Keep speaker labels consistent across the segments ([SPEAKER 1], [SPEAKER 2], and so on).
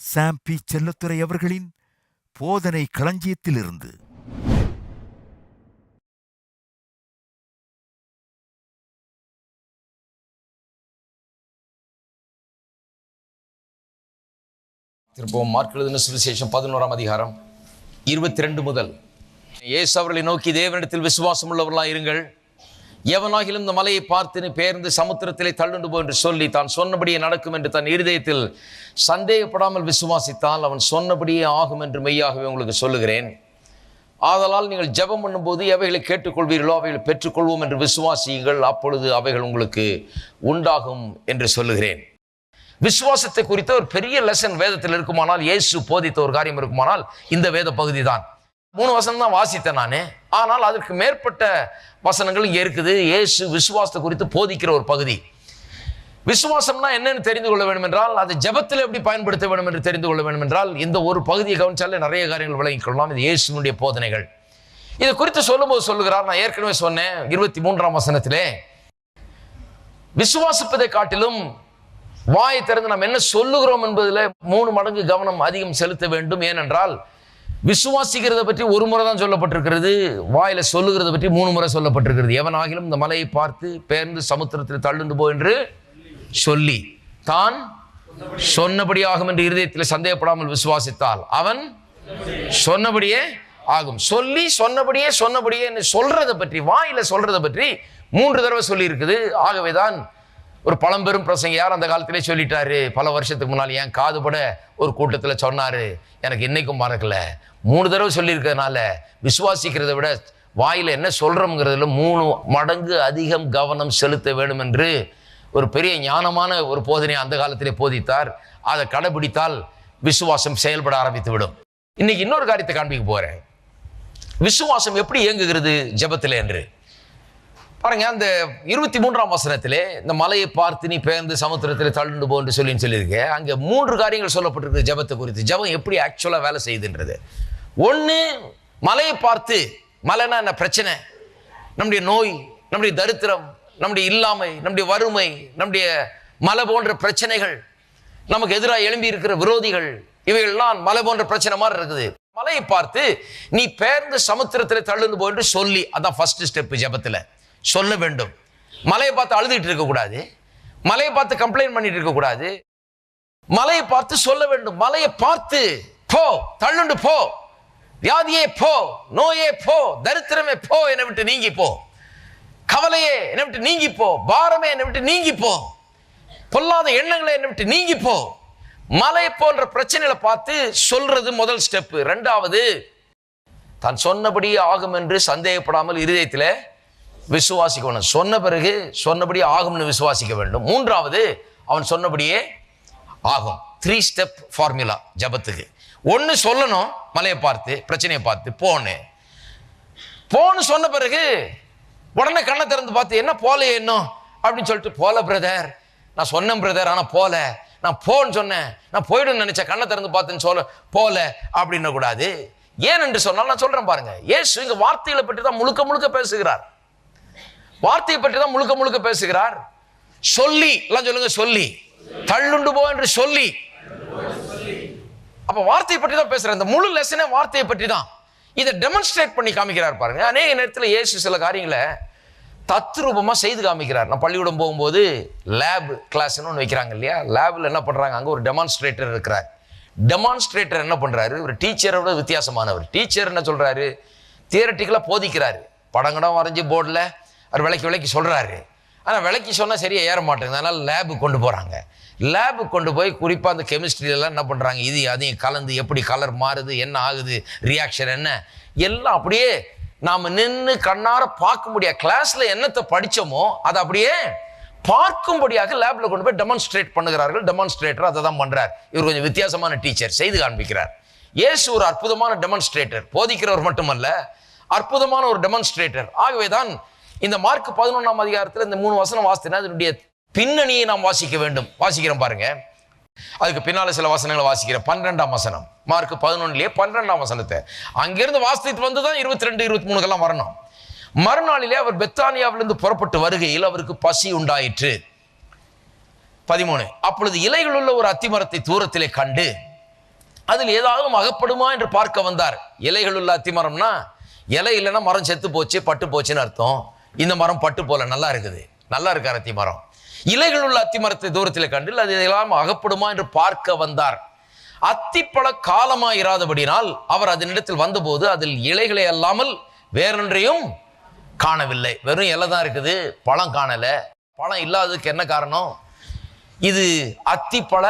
[SPEAKER 1] சாம் B அவர்களின் போதனை களஞ்சியத்திலிருந்து.
[SPEAKER 2] திருப்பவும் மார்க் எழுதின சுவிசேஷம் பதினோராம் அதிகாரம் இருபத்தி ரெண்டு முதல். இயேசு அவர்களை நோக்கி தேவனிடத்தில் விசுவாசம் உள்ளவர்களாக இருங்கள் எவனாகிலும் இந்த மலையை பார்த்து பேர்ந்து சமுத்திரத்திலே தள்ளுண்டு போ என்று சொல்லி தான் சொன்னபடியே நடக்கும் என்று தன் இருதயத்தில் சந்தேகப்படாமல் விசுவாசித்தால் அவன் சொன்னபடியே ஆகும் என்று மெய்யாகவே உங்களுக்கு சொல்லுகிறேன். ஆதலால் நீங்கள் ஜெபம் பண்ணும்போது எவைகளை கேட்டுக்கொள்வீர்களோ அவைகளை பெற்றுக்கொள்வோம் என்று விசுவாசியுங்கள். அப்பொழுது அவைகள் உங்களுக்கு உண்டாகும் என்று சொல்லுகிறேன். விசுவாசத்தை குறித்த ஒரு பெரிய லெசன் வேதத்தில் இருக்குமானால் இயேசு போதித்த ஒரு காரியம் இருக்குமானால் இந்த வேத பகுதி தான் மூணு வசனம் தான் வாசித்தேன் நான். ஆனால் அதற்கு மேற்பட்ட வசனங்கள் இங்கே இருக்குது. இயேசு விசுவாசத்தை குறித்து போதிக்கிற ஒரு பகுதி. விசுவாசம்னா என்னன்னு தெரிந்து கொள்ள வேண்டும் என்றால் அதை ஜெபத்தில் எப்படி பயன்படுத்த வேண்டும் என்று தெரிந்து கொள்ள வேண்டும் என்றால் இந்த ஒரு பகுதியை கவனிச்சாலே நிறைய காரியங்கள் விளங்கிக் கொள்ளலாம் இது இயேசுனுடைய போதனைகள். இது குறித்து சொல்லும்போது சொல்லுகிறார் நான் ஏற்கனவே சொன்னேன் இருபத்தி மூன்றாம் வசனத்திலே. விசுவாசிப்பதை காட்டிலும் வாயை திறந்து நாம் என்ன சொல்லுகிறோம் என்பதில் மூணு மடங்கு கவனம் அதிகம் செலுத்த வேண்டும். ஏனென்றால் விசுவாசிக்கிறத பற்றி ஒரு முறை தான் சொல்லப்பட்டிருக்கிறது. வாயில சொல்லுகிறத பற்றி மூணு முறை சொல்லப்பட்டிருக்கிறது. எவன் ஆகிலும் இந்த மலையை பார்த்து பேர்ந்து சமுத்திரத்தில் தள்ளுண்டு போ என்று சொல்லி தான் சொன்னபடி ஆகும் என்று இருதயத்தில் சந்தேகப்படாமல் விசுவாசித்தால் அவன் சொன்னபடியே ஆகும். சொல்லி சொன்னபடியே சொன்னபடியே என்று பற்றி வாயில சொல்றத பற்றி மூன்று தடவை சொல்லி இருக்குது ஆகவேதான் ஒரு பழம்பெரும் பிரசங்க யார் அந்த காலத்திலே சொல்லிட்டாரு? பல வருஷத்துக்கு முன்னால் என் காதுபட ஒரு கூட்டத்தில் சொன்னாரு? எனக்கு இன்னைக்கும் மறக்கல. மூணு தடவை சொல்லியிருக்கிறதுனால விசுவாசிக்கிறதை விட வாயில் என்ன சொல்கிறோங்கிறதுல மூணு மடங்கு அதிகம் கவனம் செலுத்த வேண்டும் என்று ஒரு பெரிய ஞானமான ஒரு போதனை அந்த காலத்திலே போதித்தார். அதை கடைபிடித்தால் விசுவாசம் செயல்பட ஆரம்பித்து விடும் இன்னைக்கு இன்னொரு காரியத்தை காண்பிக்க போகிறேன் விசுவாசம் எப்படி இயங்குகிறது ஜபத்தில் என்று. பாருங்க அந்த இருபத்தி மூன்றாம் வசனத்திலே இந்த மலையை பார்த்து நீ பேர்ந்து சமுத்திரத்தில் தள்ளுண்டு போன்று சொல்லி சொல்லியிருக்கேன். அங்கே மூன்று காரியங்கள் சொல்லப்பட்டிருக்கு ஜபத்தை குறித்து. ஜெபம் எப்படி ஆக்சுவலாக வேலை செய்யுதுன்றது. ஒன்று மலையை பார்த்து மலைனா என்ன பிரச்சனை? நம்முடைய நோய் நம்முடைய தரித்திரம் நம்முடைய இல்லாமை நம்முடைய வறுமை நம்முடைய மலை போன்ற பிரச்சனைகள் நமக்கு எதிராக எழும்பி இருக்கிற விரோதிகள் இவைகள்லாம் மலை போன்ற பிரச்சனை மாதிரி இருக்குது. மலையை பார்த்து நீ பேர்ந்து சமுத்திரத்தில் தள்ளுந்து போ என்று சொல்லி அதான் ஃபர்ஸ்ட் ஸ்டெப் ஜெபத்தில். சொல்ல வேண்டும். மலையை பார்த்து அழுதுகிட்டு இருக்கக்கூடாது மலையை பார்த்து கம்ப்ளைண்ட் பண்ணிட்டு இருக்கக்கூடாது மலையை பார்த்து சொல்ல வேண்டும். மலையை பார்த்து போ தள்ளுண்டு போ. வியாதியே போ நோயே போ தரித்திரமே போ என்னை விட்டு நீங்கி போ. கவலையே என்னை விட்டு நீங்கி போ பாரமே என்னை விட்டு நீங்கி போ. பொல்லாத எண்ணங்களை என்னை விட்டு நீங்கி போ. மலை போன்ற பிரச்சனைகளை பார்த்து சொல்றது முதல் ஸ்டெப்பு ரெண்டாவது தான் சொன்னபடி ஆகும் என்று சந்தேகப்படாமல் இருதயத்தில் விசுவாசிக்கணும் சொன்ன பிறகு சொன்னபடி ஆகும்னு விசுவாசிக்க வேண்டும். மூன்றாவது அவன் சொன்னபடியே ஆகும். த்ரீ ஸ்டெப் ஃபார்முலா ஜபத்துக்கு. ஒன்று சொல்லணும் மலையை பார்த்து பிரச்சனையை பார்த்து போன்னு. போன்னு சொன்ன பிறகு உடனே கண்ணை திறந்து பார்த்து என்ன போலையே இன்னும்? அப்படின்னு சொல்லிட்டு போல பிரதர் நான் சொன்னேன் பிரதர் ஆனால் போல. நான் போன்னு சொன்னேன். நான் போயிடும்னு நினைச்சேன். கண்ணை திறந்து பார்த்துன்னு சொல்ல போல அப்படின்னு கூடாது. ஏன் என்று சொன்னால் நான் சொல்றேன் பாருங்க. ஏசு இங்க வார்த்தைகளை பற்றி தான் முழுக்க முழுக்க பேசுகிறார். வார்த்தையை பற்றி தான் முழுக்க முழுக்க பேசுகிறார். சொல்லி எல்லாம் சொல்லுங்க சொல்லி. தள்ளுண்டு போ என்று சொல்லி. அப்போ வார்த்தையை பற்றி தான் பேசுகிறேன் இந்த முழு லெசனே வார்த்தையை பற்றி தான். இதை டெமான்ஸ்ட்ரேட் பண்ணி காமிக்கிறார் பாருங்க. அநேக நேரத்தில் ஏசு சில காரியங்களை தத்ரூபமாக செய்து காமிக்கிறார். நான் பள்ளிக்கூடம் போகும்போது லேப் கிளாஸ்னு ஒன்று வைக்கிறாங்க இல்லையா? லேபில் என்ன பண்ணுறாங்க அங்கே ஒரு டெமான்ஸ்ட்ரேட்டர் இருக்கிறார். டெமான்ஸ்ட்ரேட்டர் என்ன பண்ணுறாரு ஒரு டீச்சரோட வித்தியாசமானவர். டீச்சர் என்ன சொல்கிறாரு தியரட்டிக்கலாக போதிக்கிறாரு. படங்கடம் வரைஞ்சி போர்டில் அவர் விலைக்கு விலைக்கு சொல்கிறாரு ஆனால் விலைக்கு சொன்னால் சரியாக ஏற மாட்டேங்குது. அதனால் லேபுக்கு கொண்டு போகிறாங்க லேபுக்கு கொண்டு போய் குறிப்பாக அந்த கெமிஸ்ட்ரியிலலாம் என்ன பண்ணுறாங்க இது அதையும் கலந்து எப்படி கலர் மாறுது என்ன ஆகுது ரியாக்ஷன் என்ன? எல்லாம் அப்படியே நாம் நின்று கண்ணார பார்க்க முடியாது கிளாஸில் என்னத்தை படித்தோமோ அதை அப்படியே பார்க்கும்படியாக லேபில் கொண்டு போய் டெமான்ஸ்ட்ரேட் பண்ணுகிறார்கள். டெமான்ஸ்ட்ரேட்டர் அதை தான் பண்ணுறார் இவர் கொஞ்சம் வித்தியாசமான டீச்சர் செய்து காண்பிக்கிறார். இயேசு ஒரு அற்புதமான டெமான்ஸ்ட்ரேட்டர் போதிக்கிறவர் மட்டுமல்ல அற்புதமான ஒரு டெமான்ஸ்ட்ரேட்டர் ஆகவே தான் இந்த மார்க் பதினொன்றாம் அதிகாரத்தில் இந்த மூணு வசனம் வாசித்தனா அதனுடைய பின்னணியை நாம் வாசிக்க வேண்டும். வாசிக்கிறோம் பாருங்க. அதுக்கு பின்னால சில வசனங்களை வாசிக்கிறேன். பன்னிரெண்டாம் வசனம். மார்க் பதினொன்னுலயே பன்னிரெண்டாம் வசனத்தை. அங்கிருந்து வாசித்து வந்து தான் இருபத்தி ரெண்டு இருபத்தி மூணுக்கெல்லாம் வரணும். மறுநாளிலே அவர் பெத்தானியாவிலிருந்து புறப்பட்டு வருகையில் அவருக்கு பசி உண்டாயிற்று. பதிமூணு. அப்பொழுது இலைகள் உள்ள ஒரு அத்திமரத்தை தூரத்திலே கண்டு அதில் ஏதாவது அகப்படுமா என்று பார்க்க வந்தார். இலைகள் உள்ள அத்திமரம்னா இலை இல்லைன்னா மரம் செத்து போச்சு பட்டு போச்சுன்னு அர்த்தம். இந்த மரம் பட்டு போல நல்லா இருக்குது. நல்லா இருக்கார் அத்தி மரம் இலைகள் உள்ள அத்தி மரத்தை தூரத்தில் கண்டு அது எல்லாம் அகப்படுமா என்று பார்க்க வந்தார். அத்திப்பழ காலமாயிராதபடினால் அவர் அதனிடத்தில் வந்தபோது அதில் இலைகளை அல்லாமல் வேறொன்றையும் காணவில்லை. வெறும் இலை தான் இருக்குது பழம் காணலை. பழம் இல்லாததுக்கு என்ன காரணம்? இது அத்திப்பழ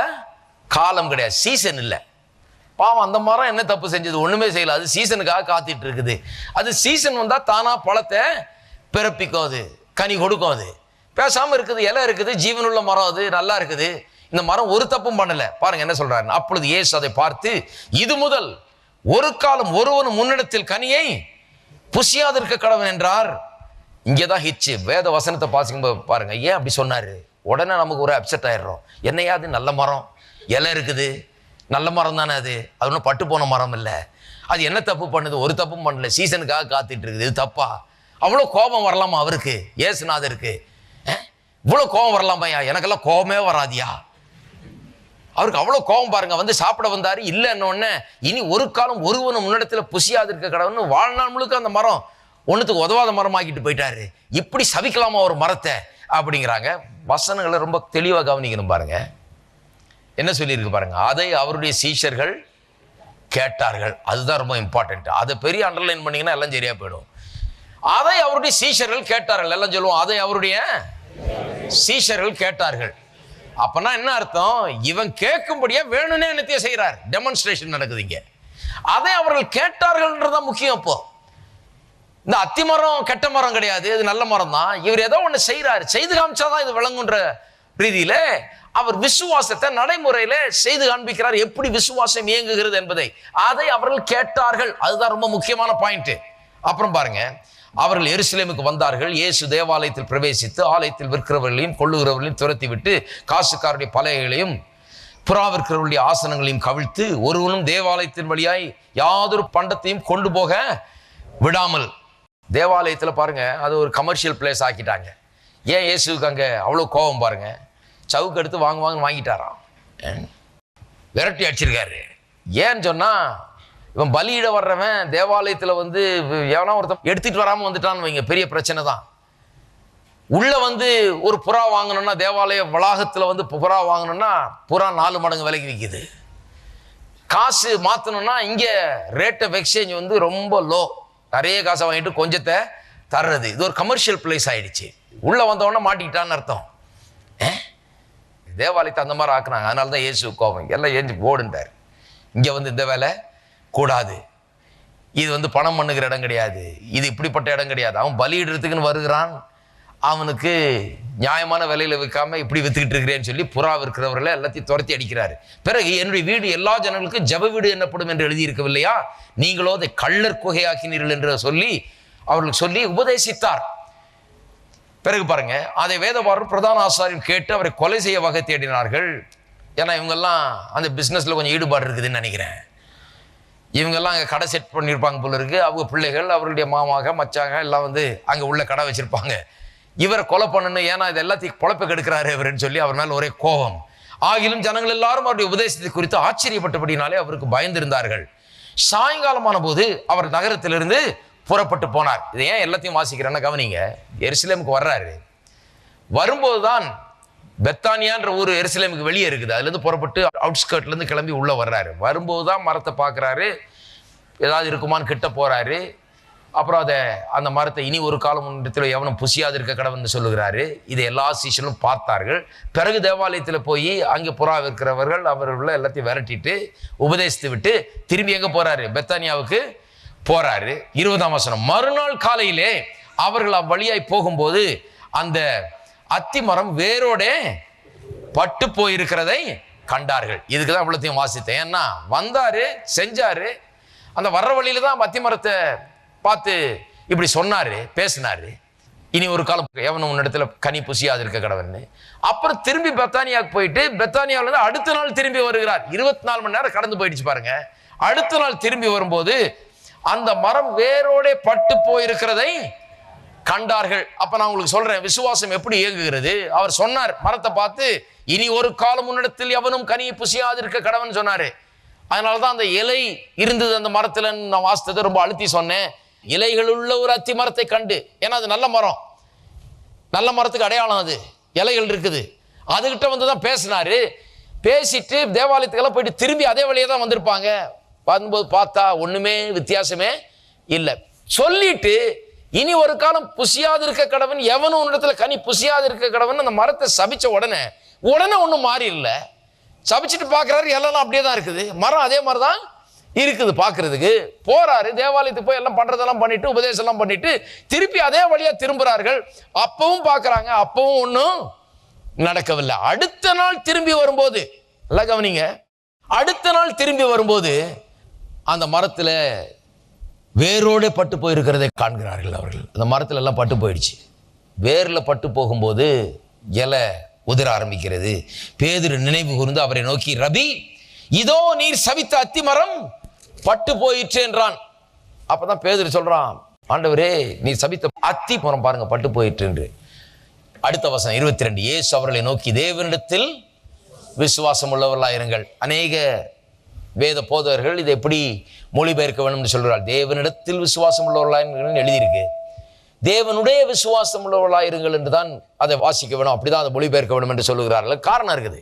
[SPEAKER 2] காலம் கிடையாது சீசன் இல்லை. பாவம் அந்த மரம் என்ன தப்பு செஞ்சது? ஒன்றுமே செய்யல. அது சீசனுக்காக காத்திட்டு இருக்குது. அது சீசன் வந்தால் தானாக பழத்தை பிறப்பிக்கும் அது கனி கொடுக்கும் அது பேசாமல் இருக்குது இலை இருக்குது ஜீவனுள்ள மரம் அது நல்லா இருக்குது. இந்த மரம் ஒரு தப்பும் பண்ணலை. பாருங்க என்ன சொல்றாரு அப்பொழுது இயேசு அதை பார்த்து இது முதல் ஒரு காலம் ஒருவன் முன்னிடத்தில் கனியை புசியாதிருக்க கடவன் என்றார். இங்கே தான் ஹிச்சு. வேத வசனத்தை பாசிக்கும்போது பாருங்க ஏன் அப்படி சொன்னாரு? உடனே நமக்கு ஒரு அப்செட் ஆயிடுறோம். என்னையா அது நல்ல மரம் இலை இருக்குது நல்ல மரம் தானே அது? அது ஒன்றும் பட்டு போன மரம் இல்லை. அது என்ன தப்பு பண்ணுது? ஒரு தப்பும் பண்ணல. சீசனுக்காக காத்துட்டு இருக்குது. இது தப்பா? அவ்வளோ கோபம் வரலாமா அவருக்கு? ஏசுநாதருக்கு இவ்வளோ கோபம் வரலாமாய்யா எனக்கெல்லாம் கோபமே வராதியா? அவருக்கு அவ்வளோ கோபம் பாருங்க. வந்து சாப்பிட வந்தார். இல்லைன்ன இனி ஒரு காலம் ஒருவனும் முன்னிடத்தில் புசியாது இருக்க கடவுள்னு வாழ்நாள் முழுக்க அந்த மரம் ஒன்றுத்துக்கு உதவாத மரமாக்கிட்டு போயிட்டாரு. இப்படி சவிக்கலாமா ஒரு மரத்தை? அப்படிங்கிறாங்க. வசனங்களை ரொம்ப தெளிவாக கவனிக்கணும் பாருங்க. என்ன சொல்லியிருக்கு பாருங்க? அதை அவருடைய சீஷர்கள் கேட்டார்கள். அதுதான் ரொம்ப இம்பார்ட்டன்ட் அதை பெரிய அண்டர்லைன் பண்ணிங்கன்னா எல்லாம் சரியாக போயிடும். அதை அவருடைய சீஷர்கள் கேட்டார்கள். எல்லாம் சொல்லுவோம் அதை அவருடைய சீஷர்கள் கேட்டார்கள். அப்பனா என்ன அர்த்தம்? இவன் கேட்கும்படியா வேணும்னே என்னத்தைய செய்கிறார். டெமான்ஸ்ட்ரேஷன் நடக்குது இங்க. அதை அவர்கள் கேட்டார்கள்ன்றதான் முக்கியம் இப்போ. இந்த அத்தி மரம் கெட்ட மரம் கிடையாது. இது நல்ல மரம் தான் இவர் ஏதோ ஒன்று செய்கிறாரு செய்து காமிச்சாதான் இது விளங்குன்ற ரீதியில அவர் விசுவாசத்தை நடைமுறையில செய்து காண்பிக்கிறார். எப்படி விசுவாசம் இயங்குகிறது என்பதை. அதை அவர்கள் கேட்டார்கள். அதுதான் ரொம்ப முக்கியமான பாயிண்ட் அப்புறம் பாருங்க. அவர்கள் எருசலேமுக்கு வந்தார்கள். இயேசு தேவாலயத்தில் பிரவேசித்து ஆலயத்தில் விற்கிறவர்களையும் கொள்ளுகிறவர்களையும் துரத்தி விட்டு காசுக்காரருடைய பலகைகளையும் புறாவிற்கிறவருடைய ஆசனங்களையும் கவிழ்த்து ஒருவனும் தேவாலயத்தின் வழியாய் யாதொரு பண்டத்தையும் கொண்டு போக விடாமல். தேவாலயத்தில் பாருங்க அது ஒரு கமர்ஷியல் பிளேஸ் ஆக்கிட்டாங்க. ஏன் இயேசுக்கு அங்கே அவ்வளோ கோபம் பாருங்க? சவுக்கு எடுத்து வாங்குவாங்கன்னு வாங்கிட்டாராம். விரட்டி அடிச்சிருக்காரு. ஏன்னு சொன்னால் இவன் பலியிட வர்றவன் தேவாலயத்தில் வந்து எவனா ஒருத்தன் எடுத்துகிட்டு வராமல் வந்துட்டான்னு வைங்க பெரிய பிரச்சனை தான். உள்ளே வந்து ஒரு புறா வாங்கணும்னா தேவாலய வளாகத்தில் வந்து புறா வாங்கணும்னா புறா நாலு மடங்கு விலைக்கு விற்கிது காசு மாற்றணும்னா இங்கே ரேட் ஆஃப் எக்ஸ்சேஞ்ச் வந்து ரொம்ப லோ நிறைய காசை வாங்கிட்டு கொஞ்சத்தை தர்றது. இது ஒரு கமர்ஷியல் பிளேஸ் ஆகிடுச்சு உள்ளே வந்தவொடனே மாட்டிக்கிட்டான்னு அர்த்தம். தேவாலயத்தை அந்த மாதிரி ஆக்குனாங்க. அதனால தான் இயேசு கோபம். எல்லாம் ஏஞ்சி ஓடுன்றார் இங்கே வந்து இந்த வேலை கூடாது. இது வந்து பணம் பண்ணுகிற இடம் கிடையாது. இது இப்படிப்பட்ட இடம் கிடையாது. அவன் பலியிடுறதுக்குன்னு வருகிறான். அவனுக்கு நியாயமான விலையில் விற்காம இப்படி வித்துக்கிட்டு இருக்கிறேன்னு சொல்லி புறா விற்கிறவர்களை எல்லாத்தையும் துரத்தி அடிக்கிறாரு. பிறகு என்னுடைய வீடு எல்லா ஜனங்களுக்கும் ஜெப வீடு என்னப்படும் என்று எழுதியிருக்கவில்லையா? நீங்களோ அதை கள்ளர் குகையாக்கினீர்கள் என்று சொல்லி அவர்களுக்கு சொல்லி உபதேசித்தார். பிறகு பாருங்க அதை வேதபாரர் பிரதான ஆசாரியம் கேட்டு அவரை கொலை செய்ய வகை தேடினார்கள். ஏன்னா இவங்கெல்லாம் அந்த பிஸ்னஸில் கொஞ்சம் ஈடுபாடு இருக்குதுன்னு நினைக்கிறேன். இவங்கெல்லாம் அங்கே கடை செட் பண்ணியிருப்பாங்க போல இருக்கு. அவங்க பிள்ளைகள் அவருடைய மாமாக மச்சாங்க எல்லாம் வந்து அங்கே உள்ள கடை வச்சிருப்பாங்க. இவரை கொலை பண்ணணும் ஏன்னா இது எல்லாத்தையும் பொழப்பு கெடுக்கிறாரு அவருன்னு சொல்லி அவர் மேலே ஒரே கோபம். ஆகிலும் ஜனங்கள் எல்லாரும் அவருடைய உபதேசத்தை குறித்து ஆச்சரியப்பட்டபடினாலே அவருக்கு பயந்திருந்தார்கள். சாயங்காலமான போது அவர் நகரத்திலிருந்து புறப்பட்டு போனார். இது ஏன் எல்லாத்தையும் வாசிக்கிறேன்னா கவனிங்க. எருசலேமுக்கு வர்றாரு. வரும்போது தான் பெத்தானியான்ற ஊர் எருசலேமுக்கு வெளியே இருக்குது. அதுலேருந்து புறப்பட்டு அவுட்ஸ்கர்ட்லேருந்து கிளம்பி உள்ளே வர்றாரு. வரும்போது தான் மரத்தை பார்க்குறாரு. ஏதாவது இருக்குமான்னு கிட்ட போகிறாரு அப்புறம் அதை அந்த மரத்தை இனி ஒரு காலம் இடத்துல எவனும் புசியாது இருக்க கடவுள்னு சொல்லுகிறாரு. இதை எல்லா சீசனும் பார்த்தார்கள். பிறகு தேவாலயத்தில் போய் அங்கே புறா இருக்கிறவர்கள் அவர்கள எல்லாத்தையும் விரட்டிட்டு உபதேசித்து விட்டு திரும்பி எங்கே போகிறாரு பெத்தானியாவுக்கு போகிறாரு இருபதாம் வசனம் மறுநாள் காலையிலே அவர்கள் அவ்வழியாய் போகும்போது அந்த அத்தி மரம் வேரோடே பட்டு போயிருக்கிறதை கண்டார்கள். இதுக்கு தான் இவ்வளோத்தையும் வாசித்தேன். ஏன்னா வந்தார் செஞ்சாரு. அந்த வர்ற வழியில தான் அத்திமரத்தை பார்த்து இப்படி சொன்னார் பேசினார். இனி ஒரு காலம் எவனும் உன்னிடத்துல கனி புசியாது இருக்க கடவுள்னு. அப்புறம் திரும்பி பெத்தானியாவுக்கு போயிட்டு பெத்தானியாவிலேருந்து அடுத்த நாள் திரும்பி வருகிறார். இருபத்தி நாலு மணி நேரம் கடந்து போயிடுச்சு பாருங்க. அடுத்த நாள் திரும்பி வரும்போது அந்த மரம் வேரோட பட்டு போயிருக்கிறதை கண்டார்கள். அப்ப நான் உங்களுக்கு சொல்றேன் விசுவாசம் எப்படி இயங்குகிறது? அவர் சொன்னார் மரத்தை பார்த்து இனி ஒரு காலம் முன்னிடத்தில் எவனும் கனியை புசியாதிருக்க கடவன் சொன்னாரு. அதனால தான் அந்த இலை இருந்தது அந்த மரத்துல நான் வாசித்ததை ரொம்ப அழுத்தி சொன்னேன். இலைகள் உள்ள ஒரு அத்தி மரத்தை கண்டு. ஏன்னா அது நல்ல மரம். நல்ல மரத்துக்கு அடையாளம் அது. இலைகள் இருக்குது. அதுகிட்ட வந்து தான் பேசினாரு. பேசிட்டு தேவாலயத்துக்கெல்லாம் போயிட்டு திரும்பி அதே வழியே தான் வந்திருப்பாங்க. வரும்போது பார்த்தா ஒன்றுமே வித்தியாசமே இல்லை. சொல்லிட்டு இனி ஒரு காலம் புசியாது இருக்க கடவன் எவனும் உன்னிடத்துல கனி புசியாது இருக்க கடவன் அந்த மரத்தை சபிச்ச உடனே உடனே ஒன்றும் மாறி இல்லை. சபிச்சுட்டு பார்க்குறாரு எல்லாம் அப்படியே தான் இருக்குது. மரம் அதே மாதிரி தான் இருக்குது பார்க்குறதுக்கு போறாரு தேவாலயத்துக்கு போய் எல்லாம் பண்ணுறதெல்லாம் பண்ணிட்டு உபதேசம்லாம் பண்ணிட்டு திருப்பி அதே வழியாக திரும்புகிறார்கள் அப்பவும் பார்க்குறாங்க அப்பவும் ஒன்றும் நடக்கவில்லை. அடுத்த நாள் திரும்பி வரும்போது நல்லா கவனிங்க. அடுத்த நாள் திரும்பி வரும்போது அந்த மரத்தில் வேரோட பட்டு போயிருக்கிறதை காண்கிறார்கள் அவர்கள். அந்த மரத்தில் எல்லாம் பட்டு போயிடுச்சு. வேரில் பட்டு போகும்போது இலை உதிர ஆரம்பிக்கிறது. பேதிரு நினைவு கூர்ந்து அவரை நோக்கி ரபி இதோ நீர் சவித்த அத்தி மரம் பட்டு போயிற்று என்றான். அப்பதான் பேதிரு சொல்றான் ஆண்டவரே நீர் சபித்த அத்தி மரம் பாருங்க பட்டு போயிற்று என்று. அடுத்த வசனம் இருபத்தி ரெண்டு ஏசு அவர்களை நோக்கி தேவனிடத்தில் விசுவாசம் உள்ளவர்களாயிருங்கள். அநேக வேத போதவர்கள் இதை எப்படி மொழிபெயர்க்க வேண்டும் என்று சொல்கிறார். தேவனிடத்தில் விசுவாசம் உள்ளவர்களாயிருங்கள் எழுதியிருக்கு. தேவனுடைய விசுவாசம் உள்ளவர்களாயிருங்கள் என்று தான் அதை வாசிக்க வேணும் அப்படிதான் அதை மொழிபெயர்க்க வேண்டும் என்று சொல்லுகிறார்கள். காரணம் இருக்குது.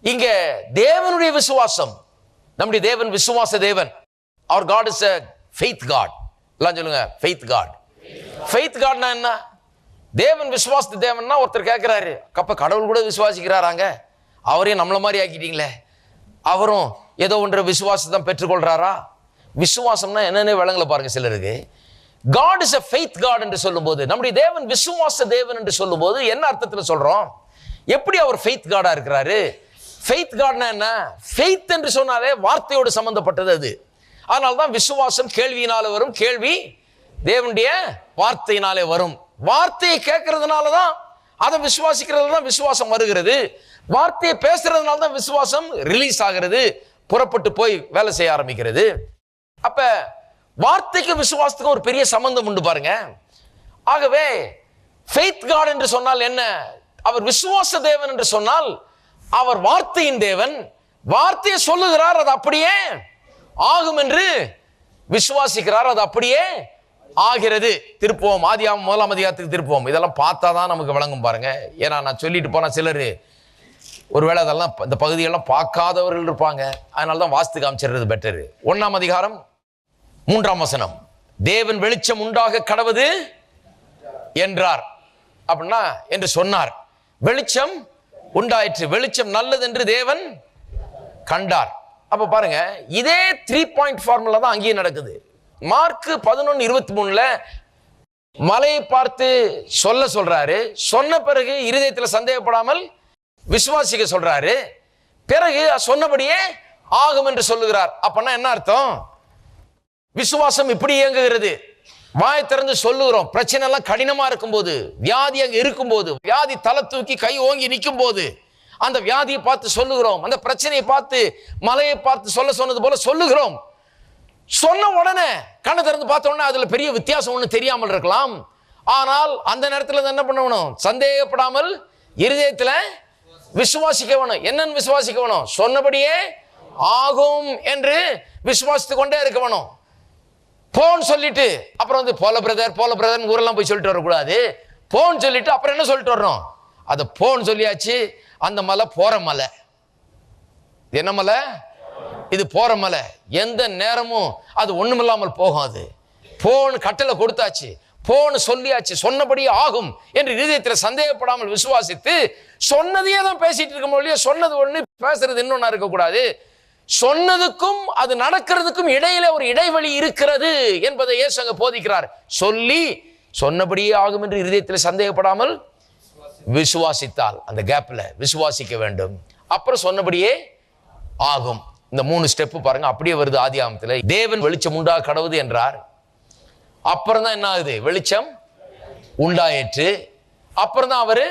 [SPEAKER 2] இங்கே தேவனுடைய விசுவாசம். நம்முடைய தேவன் விசுவாச தேவன். அவர் God is a faith God எல்லாம் சொல்லுங்க ஃபெய்த் காட் ஃபெய்த் காட்னா என்ன? தேவன் விசுவாசத்து தேவன்னா ஒருத்தர் கேட்குறாரு அப்போ கடவுள் கூட விசுவாசிக்கிறாராங்க. அவரையும் நம்மள மாதிரி ஆக்கிட்டீங்களே. அவரும் ஏதோ ஒன்று விசுவாசத்தை தான் பெற்றுக்கொள்றாரா? விசுவாசம்னா என்னென்ன விளங்கல பாருங்க சிலருக்கு. God is a faith God என்று சொல்லும்போது நம்முடைய தேவன் விசுவாச தேவன் என்று சொல்லும்போது என்ன அர்த்தத்தில் சொல்கிறோம் எப்படி அவர் ஃபெய்த் காடாக இருக்கிறாரு? ஃபெய்த் காட்னா என்ன? ஃபெய்த் என்று சொன்னாலே வார்த்தையோடு சம்மந்தப்பட்டது அது. அதனால தான் விசுவாசம் கேள்வியினால வரும் கேள்வி தேவனுடைய வார்த்தையினாலே வரும். வார்த்தையை கேட்கறதுனால தான் அதை விசுவாசிக்கிறதுல தான் விசுவாசம் வருகிறது. வார்த்தையை பேசுறதுனால தான் விசுவாசம் ரிலீஸ் ஆகிறது. புறப்பட்டு போய் வேலை செய்ய ஆரம்பிக்கிறது. அப்ப வார்த்தைக்கு விசுவாசத்துக்கும் ஒரு பெரிய சம்பந்தம் உண்டு பாருங்க. ஆகவே ஃபெய்த் காட் என்று சொன்னால் என்ன? அவர் விசுவாச தேவன் என்று சொன்னால் அவர் வார்த்தையின் தேவன். வார்த்தையை சொல்லுகிறார் அது அப்படியே ஆகும் என்று விசுவாசிக்கிறார் அது அப்படியே ஆகிறது. திருப்போம் ஆதியாம் முதலாம் அதிகாரத்துக்கு திருப்போம் இதெல்லாம் பார்த்தா தான் நமக்கு விளங்கும் பாருங்க. ஏன்னா நான் சொல்லிட்டு போனா சிலர் ஒருவேளை அதெல்லாம் இந்த பகுதியெல்லாம் பார்க்காதவர்கள் இருப்பாங்க. அதனால தான் வாஸ்து காமிச்சிடுறது பெட்டரு ஒன்றாம் அதிகாரம் மூன்றாம் வசனம். தேவன் வெளிச்சம் உண்டாக கடவுது என்றார். அப்படின்னா என்று சொன்னார். வெளிச்சம் உண்டாயிற்று. வெளிச்சம் நல்லது என்று தேவன் கண்டார். அப்ப பாருங்க இதே த்ரீ பாயிண்ட் ஃபார்முலா தான் அங்கேயும் நடக்குது. மார்க் பதினொன்று இருபத்தி மூணுல மலையை பார்த்து சொல்ல சொல்றாரு. சொன்ன பிறகு இருதயத்தில் சந்தேகப்படாமல் விசுவாசிக்க சொல்றாரு பிறகு சொன்னபடியே ஆகும் என்று சொல்லுகிறார். அப்பன்னா என்ன அர்த்தம்? விசுவாசம் இப்படி இயங்குகிறது. வாய் திறந்து சொல்லுகிறோம். பிரச்சனை எல்லாம் கடினமா இருக்கும்போது வியாதி அங்க இருக்கும்போது வியாதி தலை தூக்கி கை ஓங்கி நிற்கும் போது அந்த வியாதியை பார்த்து சொல்லுகிறோம். அந்த பிரச்சனையை பார்த்து மலையை பார்த்து சொல்ல சொன்னது போல சொல்லுகிறோம். சொன்ன உடனே கண்ணை திறந்து பார்த்த உடனே அதுல பெரிய வித்தியாசம் ஒண்ணு தெரியாமல் இருக்கலாம். ஆனால் அந்த நேரத்தில் என்ன பண்ணணும்? சந்தேகப்படாமல் இருதயத்துல விசுவாசிக்க வேணும் என்னன்னு விசுவாசிக்க வேணும் சொன்னபடியே ஆகும் என்று விசுவாசித்து கொண்டே இருக்க வேணும் போன்னு சொல்லிட்டு அப்புறம் வந்து போல பிரதர் போல பிரதர் ஊரெல்லாம் போய் சொல்லிட்டு வரக்கூடாது. போன்னு சொல்லிட்டு அப்புறம் என்ன சொல்லிட்டு வரணும் அதை போன்னு சொல்லியாச்சு. அந்த மலை போற மலை. என்ன மலை? இது போற மலை. எந்த நேரமும் அது ஒண்ணுமில்லாமல் போகும் அது போன் கட்டளை கொடுத்தாச்சு. போன்னு சொல்லியாச்சு சொன்னபடி ஆகும் என்று இதயத்தில் சந்தேகப்படாமல் விசுவாசித்து சொன்னதையே தான் பேசிட்டு இருக்க முடியும் சொன்னது ஒண்ணு பேசுறது இன்னொன்னா இருக்கக்கூடாது. சொன்னதுக்கும் அது நடக்கிறதுக்கும் இடையில ஒரு இடைவெளி இருக்கிறது என்பதை இயேசு அங்க போதிக்கிறார். சொல்லி சொன்னபடியே ஆகும் என்று இருதயத்தில் சந்தேகப்படாமல் விசுவாசித்தால் அந்த கேப்ல விசுவாசிக்க வேண்டும். அப்புறம் சொன்னபடியே ஆகும். இந்த மூணு ஸ்டெப் பாருங்க அப்படியே வருது ஆதி ஆமத்தில் தேவன் வெளிச்சம் உண்டா கடவுது என்றார். அப்புறம் தான் என்ன ஆகுது? வெளிச்சம் உண்டாயிற்று. அப்புறம் தான் அவர்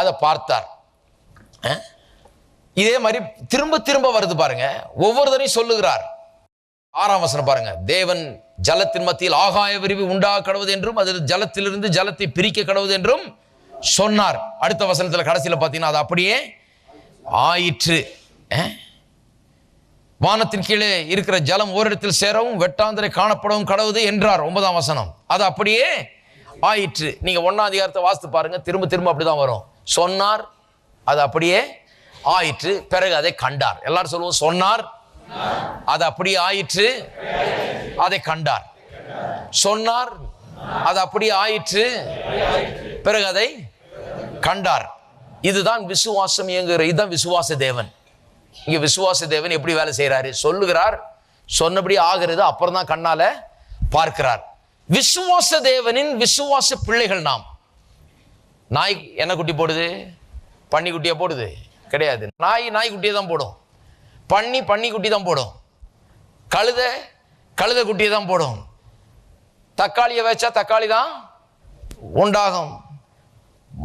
[SPEAKER 2] அதை பார்த்தார். இதே மாதிரி திரும்ப திரும்ப வருது பாருங்க. ஒவ்வொரு தரையும் சொல்லுகிறார். ஆறாம் வசனம் பாருங்க. தேவன் ஜலத்தின் மத்தியில் ஆகாய விரிவு உண்டாக கடவுது என்றும் அது ஜலத்திலிருந்து ஜலத்தை பிரிக்க கடவுது என்றும் சொன்னார். அடுத்த வசனத்தில் கடைசியில் பார்த்தீங்கன்னா அது அப்படியே ஆயிற்று. வானத்தின் கீழே இருக்கிற ஜலம் ஓரிடத்தில் சேரவும் வெட்டாந்தரை காணப்படவும் கடவுது என்றார். ஒன்பதாம் வசனம். அது அப்படியே ஆயிற்று. நீங்க ஒன்னாம் அதிகாரத்தை வாசித்து பாருங்க. திரும்ப திரும்ப அப்படிதான் வரும். சொன்னார் அது அப்படியே ஆயிற்று. பிறகு அதை கண்டார். எல்லாரும் சொல்லுவோம் சொன்னார் அது அப்படியே ஆயிற்று. அதை கண்டார். சொன்னார் அது அப்படியே ஆயிற்று. பிறகு அதை கண்டார். இதுதான் விசுவாசம் இயங்குகிற இதுதான் விசுவாச தேவன். இங்க விசுவாச தேவன் எப்படி வேலை செய்றாரு? சொல்லுகிறார். சொன்னபடி ஆகிறது அப்புறம் தான் கண்ணால பார்க்கிறார். விசுவாச தேவனின் விசுவாச பிள்ளைகள் நாம். நாய் என்ன குட்டி போடுது? பன்னிக்குட்டியாக போடுது? கிடையாது. நாய் நாய்க்குட்டியை தான் போடும். பன்னி பன்னிக்குட்டி தான் போடும். கழுத கழுதை குட்டியை தான் போடும். தக்காளியை வச்சா தக்காளி தான் உண்டாகும்.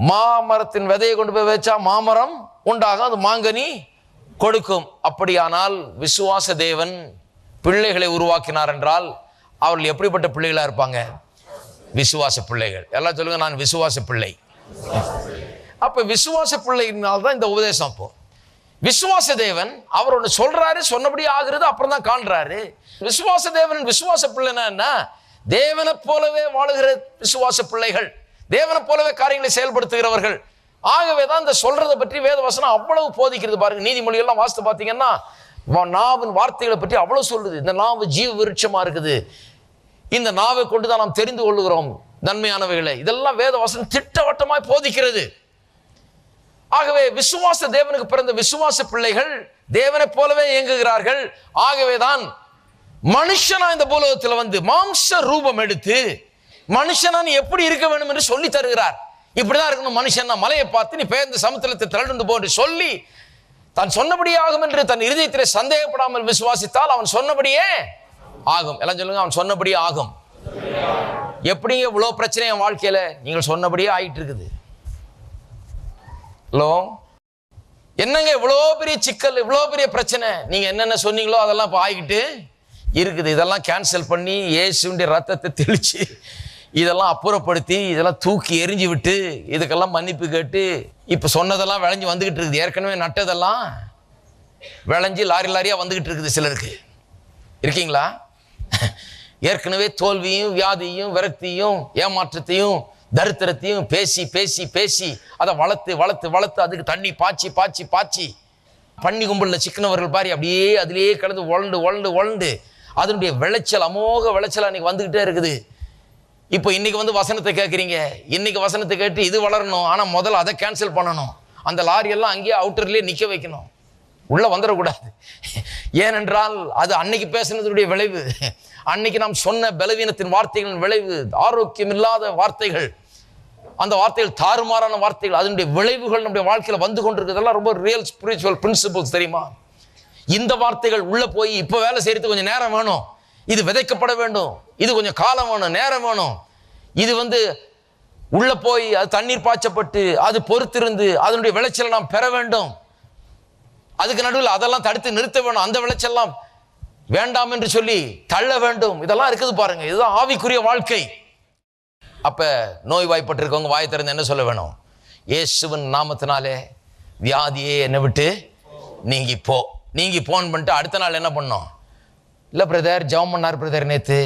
[SPEAKER 2] மாமரத்தின் விதையை கொண்டு போய் வச்சா மாமரம் உண்டாகும். அது மாங்கனி கொடுக்கும். அப்படியானால் விசுவாச தேவன் பிள்ளைகளை உருவாக்கினார் என்றால் அவர்கள் எப்படிப்பட்ட பிள்ளைகளாக இருப்பாங்க? விசுவாச பிள்ளைகள். எல்லாம் சொல்லுங்க நான் விசுவாச பிள்ளை. அப்போ விசுவாச பிள்ளையினால் தான் இந்த உபதேசம் அப்போ. விசுவாச தேவன் அவர் ஒன்று சொல்றாரு சொன்னபடி ஆகுறது அப்புறம் தான் காண்றாரு. விசுவாச தேவன் விசுவாச பிள்ளைனா என்ன? தேவனை போலவே வாழுகிற விசுவாச பிள்ளைகள் தேவனை போலவே காரியங்களை செயல்படுத்துகிறவர்கள் ஆகவே தான் இந்த சொல்றதை பற்றி வேத வசனம் அவ்வளவு போதிக்கிறது பாருங்க. நீதிமொழி எல்லாம் வாசித்து பார்த்தீங்கன்னா நாவின் வார்த்தைகளை பற்றி அவ்வளவு சொல்லுது. இந்த நாவு ஜீவ விருட்சமாக இருக்குது. இந்த நாவை கொண்டு தான் நாம் தெரிந்து கொள்ளுகிறோம் நன்மையானவைகளை. இதெல்லாம் வேத வசனம் திட்டவட்டமாய் போதிக்கிறது. ஆகவே விசுவாச தேவனுக்கு பிறந்த விசுவாச பிள்ளைகள் தேவனைப் போலவே இயங்குகிறார்கள். ஆகவேதான் மனுஷனா இந்த பூலோகத்தில் வந்து மாம்ச ரூபம் எடுத்து மனுஷனான் எப்படி இருக்க வேண்டும் என்று சொல்லி தருகிறார். இப்படிதான் இருக்கணும் மனுஷன் மலையை பார்த்து நீ பேர்ந்த சமுத்திரத்தை திரண்டு போன்று சொல்லி தான் சொன்னபடியே ஆகும் என்று தன் இருதயத்திலே சந்தேகப்படாமல் விசுவாசித்தால் அவன் சொன்னபடியே ஆகும். எல்லாம் சொல்லுங்க அவன் சொன்னபடியே ஆகும். எப்படிங்க இவ்வளோ பிரச்சனை என் வாழ்க்கையில? நீங்கள் சொன்னபடியே ஆயிட்டு இருக்குது. ஹலோ? என்னங்க இவ்வளோ பெரிய சிக்கல் இவ்வளோ பெரிய பிரச்சனை? நீங்கள் என்னென்ன சொன்னீங்களோ அதெல்லாம் இப்போ ஆகிக்கிட்டு இருக்குது. இதெல்லாம் கேன்சல் பண்ணி இயேசுடைய ரத்தத்தை தெளிச்சு இதெல்லாம் அப்புறப்படுத்தி இதெல்லாம் தூக்கி எரிஞ்சு விட்டு இதுக்கெல்லாம் மன்னிப்பு கேட்டு இப்போ சொன்னதெல்லாம் விளைஞ்சு வந்துக்கிட்டு இருக்குது. ஏற்கனவே நட்டதெல்லாம் விளைஞ்சு லாரி லாரியாக வந்துக்கிட்டு இருக்குது சிலருக்கு. இருக்கீங்களா? ஏற்கனவே தோல்வியும் வியாதியும் விரக்தியும் ஏமாற்றத்தையும் தரித்திரத்தையும் பேசி பேசி பேசி அதை வளர்த்து வளர்த்து வளர்த்து அதுக்கு தண்ணி பாய்ச்சி பாய்ச்சி பாய்ச்சி பண்ணி கும்பலில் சிக்கனவர்கள் பாரி அப்படியே அதிலேயே கிடந்து உழண்டு உழண்டு உழண்டு அதனுடைய விளைச்சல் அமோக விளைச்சல் அன்றைக்கி வந்துக்கிட்டே இருக்குது. இப்போ இன்னைக்கு வந்து வசனத்தை கேட்குறீங்க இன்னைக்கு வசனத்தை கேட்டு இது வளரணும். ஆனால் முதல்ல அதை கேன்சல் பண்ணணும். அந்த லாரியெல்லாம் அங்கேயே அவுட்டர்லேயே நிற்க வைக்கணும். உள்ளே வந்துடக்கூடாது ஏனென்றால் அது அன்னைக்கு பேசினதுடைய விளைவு. அன்னைக்கு நாம் சொன்ன பலவீனத்தின் வார்த்தைகளின் விளைவு. ஆரோக்கியம் இல்லாத வார்த்தைகள். அந்த வார்த்தைகள் தாறுமாறான வார்த்தைகள். அதனுடைய விளைவுகள் நம்முடைய வாழ்க்கையில் வந்து கொண்டிருக்கிறதெல்லாம் ரொம்ப ரியல் ஸ்பிரிச்சுவல் பிரின்சிபல்ஸ் தெரியுமா? இந்த வார்த்தைகள் உள்ளே போய் இப்போ வேலை செய்கிறதுக்கு கொஞ்சம் நேரம் வேணும். இது விதைக்கப்பட வேண்டும். இது கொஞ்சம் காலம் வேணும் நேரம் வேணும். இது வந்து உள்ளே போய் அது தண்ணீர் பாய்ச்சப்பட்டு அது பொறுத்திருந்து அதனுடைய விளைச்சலை நாம் பெற வேண்டும். அதுக்கு நடுவில் அதெல்லாம் தடுத்து நிறுத்த வேணும். அந்த விளைச்சல்லாம் வேண்டாம் என்று சொல்லி தள்ள வேண்டும். இதெல்லாம் இருக்குது பாருங்க. இதுதான் ஆவிக்குரிய வாழ்க்கை. அப்போ நோய் வாய்ப்பட்டிருக்கவங்க வாய் திறந்து என்ன சொல்ல வேணும்? இயேசுவின் நாமத்தினாலே வியாதியே என்னை விட்டு நீங்கி போ. நீங்கி போன் பண்ணிட்டு அடுத்த நாள் என்ன பண்ணோம் இல்லை பிரதர் ஜெபம் பண்ணார் பிரதர் நேற்று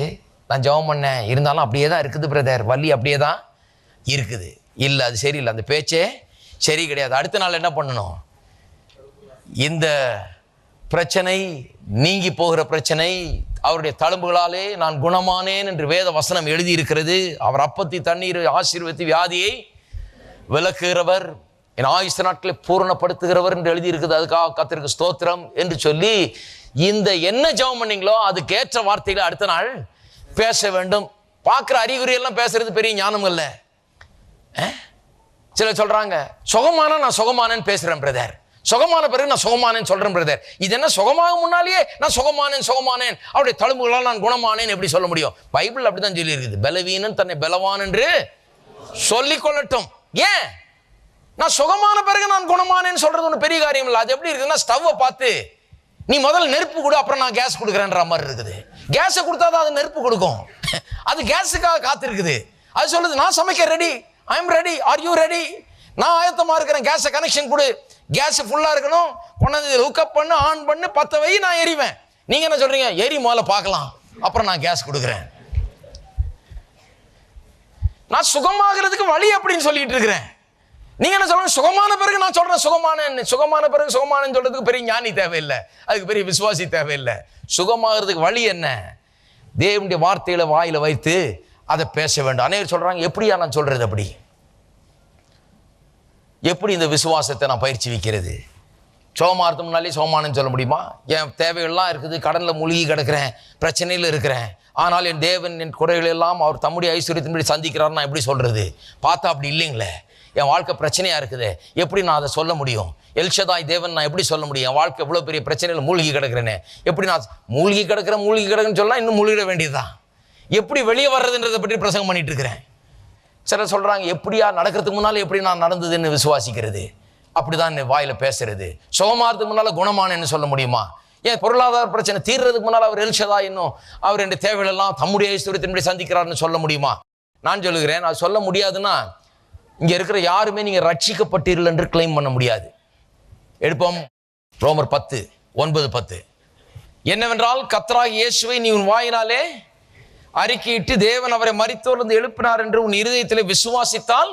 [SPEAKER 2] நான் ஜெபம் பண்ணேன். இருந்தாலும் அப்படியே தான் இருக்குது பிரதர் வலி அப்படியே தான் இருக்குது. இல்லை அது சரியில்லை. அந்த பேச்சே சரி கிடையாது. அடுத்த நாள் என்ன பண்ணணும்? இந்த பிரச்சனை நீங்கி போகிற பிரச்சனை அவருடைய தழும்புகளாலே நான் குணமானேன் என்று வேத வசனம் எழுதியிருக்கிறது. அவர் அப்பத்தி தண்ணீர் ஆசீர்வதி வியாதியை விளக்குகிறவர் என் ஆயுஷ நாட்களை பூரணப்படுத்துகிறவர் என்று எழுதியிருக்குது அதுக்காக கத்திற்கு ஸ்தோத்திரம் என்று சொல்லி இந்த என்ன ஜெபம் பண்ணீங்களோ அதுக்கேற்ற வார்த்தைகளை அடுத்த நாள் பேச வேண்டும். பார்க்குற அறிகுறியெல்லாம் பேசுறது பெரிய ஞானம் இல்லை சிலர் சொல்றாங்க சுகமான நான் சுகமானன்னு பேசுறேன் பிரதர் சுகமான பிறகு நான் சுகமானேன்னு சொல்றேன் பிரதர் இது என்ன சுகமாக முன்னாலேயே? நான் சுகமானேன் சுகமானேன். அவருடைய தழும்புகளால் நான் குணமானேன் எப்படி சொல்ல முடியும்? பைபிள் அப்படிதான் சொல்லியிருக்குது. பலவீனன் தன்னை பலவான் என்று சொல்லிக் கொள்ளட்டும். ஏன்? நான் சுகமான பிறகு நான் குணமானேன்னு சொல்றது ஒன்றும் பெரிய காரியம் இல்லை. அது எப்படி இருக்குன்னா ஸ்டவ்வை பார்த்து நீ முதல்ல நெருப்பு கொடு அப்புறம் நான் கேஸ் கொடுக்குறேன்ற மாதிரி இருக்குது. கேஸை கொடுத்தா தான் அது நெருப்பு கொடுக்கும். அது கேஸுக்காக காத்திருக்குது. அது சொல்லுது நான் சமைக்க ready I am ready are you ready நான் ஆயத்தமாக இருக்கிறேன். கேஸை கனெக்ஷன் கொடு. கேஸ் ஃபுல்லாக இருக்கணும். கொண்டாந்து ஹுக்கப் பண்ணு ஆன் பண்ணு. பத்த வை நான் எரிவேன் நீங்கள் என்ன சொல்கிறீங்க எரி முதல்ல பார்க்கலாம். அப்புறம் நான் கேஸ் கொடுக்குறேன். நான் சுகமாகிறதுக்கு வழி அப்படின்னு சொல்லிட்டு இருக்கிறேன். நீங்க என்ன சொல்றீங்க சுகமான பிறகு நான் சொல்றேன் சுகமான சுகமான பிறகு சுகமானன்னு சொல்றதுக்கு பெரிய ஞானி தேவையில்லை. அதுக்கு பெரிய விசுவாசி தேவையில்லை. சுகமாகிறதுக்கு வழி என்ன? தேவனுடைய வார்த்தைகளை வாயில வைத்து அதை பேச வேண்டும். அநேகர் சொல்றாங்க எப்படியா நான் சொல்றது அப்படி? எப்படி இந்த விசுவாசத்தை நான் பயிற்சி வைக்கிறது? சோமார்த்தம்னாலே முன்னாலே சோமானன்னு சொல்ல முடியுமா? என் தேவைகள்லாம் இருக்குது கடனில் மூழ்கி கிடக்கிறேன் பிரச்சனையில் இருக்கிறேன். ஆனால் என் தேவன் என் குறைகள் எல்லாம் அவர் தம்முடைய ஐஸ்வர்யத்தின்படி சந்திக்கிறார் நான் எப்படி சொல்கிறது பார்த்தா அப்படி இல்லைங்களே. என் வாழ்க்கை பிரச்சனையாக இருக்குது? எப்படி நான் அதை சொல்ல முடியும்? எல்ஷதாய் தேவன் நான் எப்படி சொல்ல முடியும்? என் வாழ்க்கை இவ்வளோ பெரிய பிரச்சனையில் மூழ்கி கிடக்குறேன்னு. எப்படி நான் மூழ்கி கிடக்கிற மூழ்கி கிடக்குன்னு சொன்னால் இன்னும் மூழ்கிட வேண்டியதுதான். எப்படி வெளியே வர்றதுன்றதை பற்றி பிரசங்கம் பண்ணிட்டு இருக்கிறேன் சிலர் சொல்கிறாங்க எப்படியா நடக்கிறதுக்கு முன்னால் எப்படி நான் நடந்ததுன்னு விசுவாசிக்கிறது? அப்படிதான் என் வாயில் பேசுறது. சுகமாறதுக்கு முன்னால் குணமானன்னு சொல்ல முடியுமா? ஏன் பொருளாதார பிரச்சனை தீர்றதுக்கு முன்னால் அவர் எழுச்சதா இன்னும் அவர் என் தேவைகளெல்லாம் தம்முடைய ஐஸ்வர்யத்தின்படி சந்திக்கிறார்னு சொல்ல முடியுமா? நான் சொல்லுகிறேன் அது சொல்ல முடியாதுன்னா இங்கே இருக்கிற யாருமே நீங்கள் ரட்சிக்கப்பட்டீர்கள் என்று கிளைம் பண்ண முடியாது. எடுப்போம். ரோமர் பத்து ஒன்பது பத்து. என்னவென்றால் கத்ராக இயேசுவை நீ உன் வாயினாலே அறிக்கையிட்டு தேவன் அவரை மறித்தோர்ந்து எழுப்பினார் என்று உன் இருதயத்தில் விசுவாசித்தால்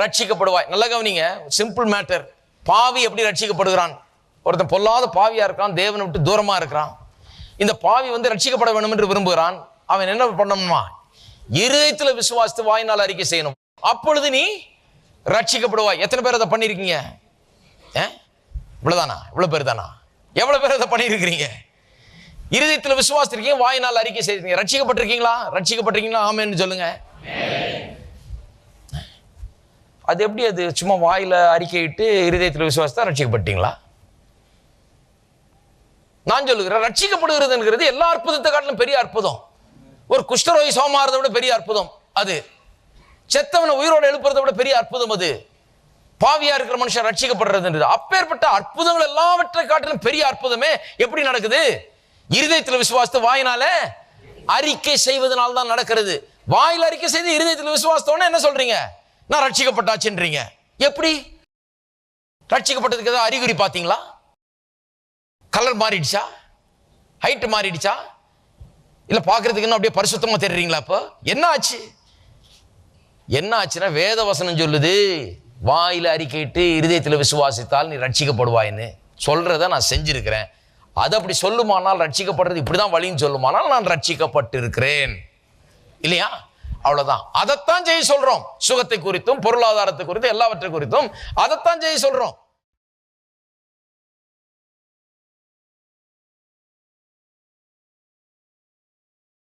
[SPEAKER 2] ரட்சிக்கப்படுவாய். நல்ல கவனிங்க சிம்பிள் மேட்டர் பாவி எப்படி ரட்சிக்கப்படுகிறான்? ஒருத்தன் பொல்லாத பாவியாக இருக்கான் தேவனை விட்டு தூரமாக இருக்கிறான். இந்த பாவி வந்து ரட்சிக்கப்பட வேண்டும் என்று விரும்புகிறான். அவன் என்ன பண்ணணுமா? இருதயத்தில் விசுவாசித்து வாயினால் அறிக்கை செய்யணும். அப்பொழுது நீ ரட்சிக்கப்படுவாய். எத்தனை பேர் அதை பண்ணியிருக்கீங்க? இவ்வளோதானா இவ்வளோ பேர் தானா எவ்வளோ பேர் அதை பண்ணியிருக்கிறீங்க? இருதயத்தில் விசுவாசிருக்கீங்க வாயினால் அறிக்கை செய்திருக்கீங்க. ரட்சிக்கப்பட்டிருக்கீங்களா? ரட்சிக்கப்பட்டிருக்கீங்களா? ஆமேன்னு சொல்லுங்க. அது எப்படி அது? சும்மா வாயில் அறிக்கையிட்டு இருதயத்தில் விசுவாசத்தா ரட்சிக்கப்பட்டீங்களா? நான் சொல்லுகிறேன் ரட்சிக்கப்படுகிறதுங்கிறது எல்லா அற்புதத்தை காட்டிலும் பெரிய அற்புதம். ஒரு குஷ்டரோகி சோமாறதை விட பெரிய அற்புதம் அது. செத்தவனை உயிரோடு எழுப்புறதை விட பெரிய அற்புதம் அது. பாவியா இருக்கிற மனுஷன் ரட்சிக்கப்படுறதுன்றது. அப்பேற்பட்ட அற்புதங்கள் எல்லாவற்றை காட்டிலும் பெரிய அற்புதமே எப்படி நடக்குது? இருதயத்தில் விசுவாசத்தை வாயினால அறிக்கை செய்வதனால தான் நடக்கிறது. வாயில் அறிக்கை செய்து இருதயத்தில் விசுவாசத்தோட என்ன சொல்றீங்க? நான் ரட்சிக்கப்பட்டாச்சுன்றீங்க. எப்படி? ரட்சிக்கப்பட்டதுக்கு ஏதாவது அறிகுறி பார்த்தீங்களா? கலர் மாறிடுச்சா? ஹைட் மாறிடுச்சா? இல்லை பார்க்கறதுக்கு இன்னும் அப்படியே பரிசுத்தமாக தெரியுறீங்களா இப்போ? என்ன ஆச்சு? என்ன ஆச்சுன்னா வேத வசனம் சொல்லுது வாயில் அறிக்கையிட்டு இருதயத்தில் விசுவாசித்தால் நீ ரட்சிக்கப்படுவாயின்னு. சொல்கிறத நான் செஞ்சுருக்கிறேன். அது அப்படி சொல்லுமானால் ரட்சிக்கப்படுறது இப்படி தான் வழின்னு சொல்லுமானால் நான் ரட்சிக்கப்பட்டிருக்கிறேன். இல்லையா? அவ்வளோதான் அதைத்தான் ஜெய் சொல்கிறோம் சுகத்தை குறித்தும் பொருளாதாரத்தை குறித்தும் எல்லாவற்றை குறித்தும் அதைத்தான் ஜெய் சொல்கிறோம்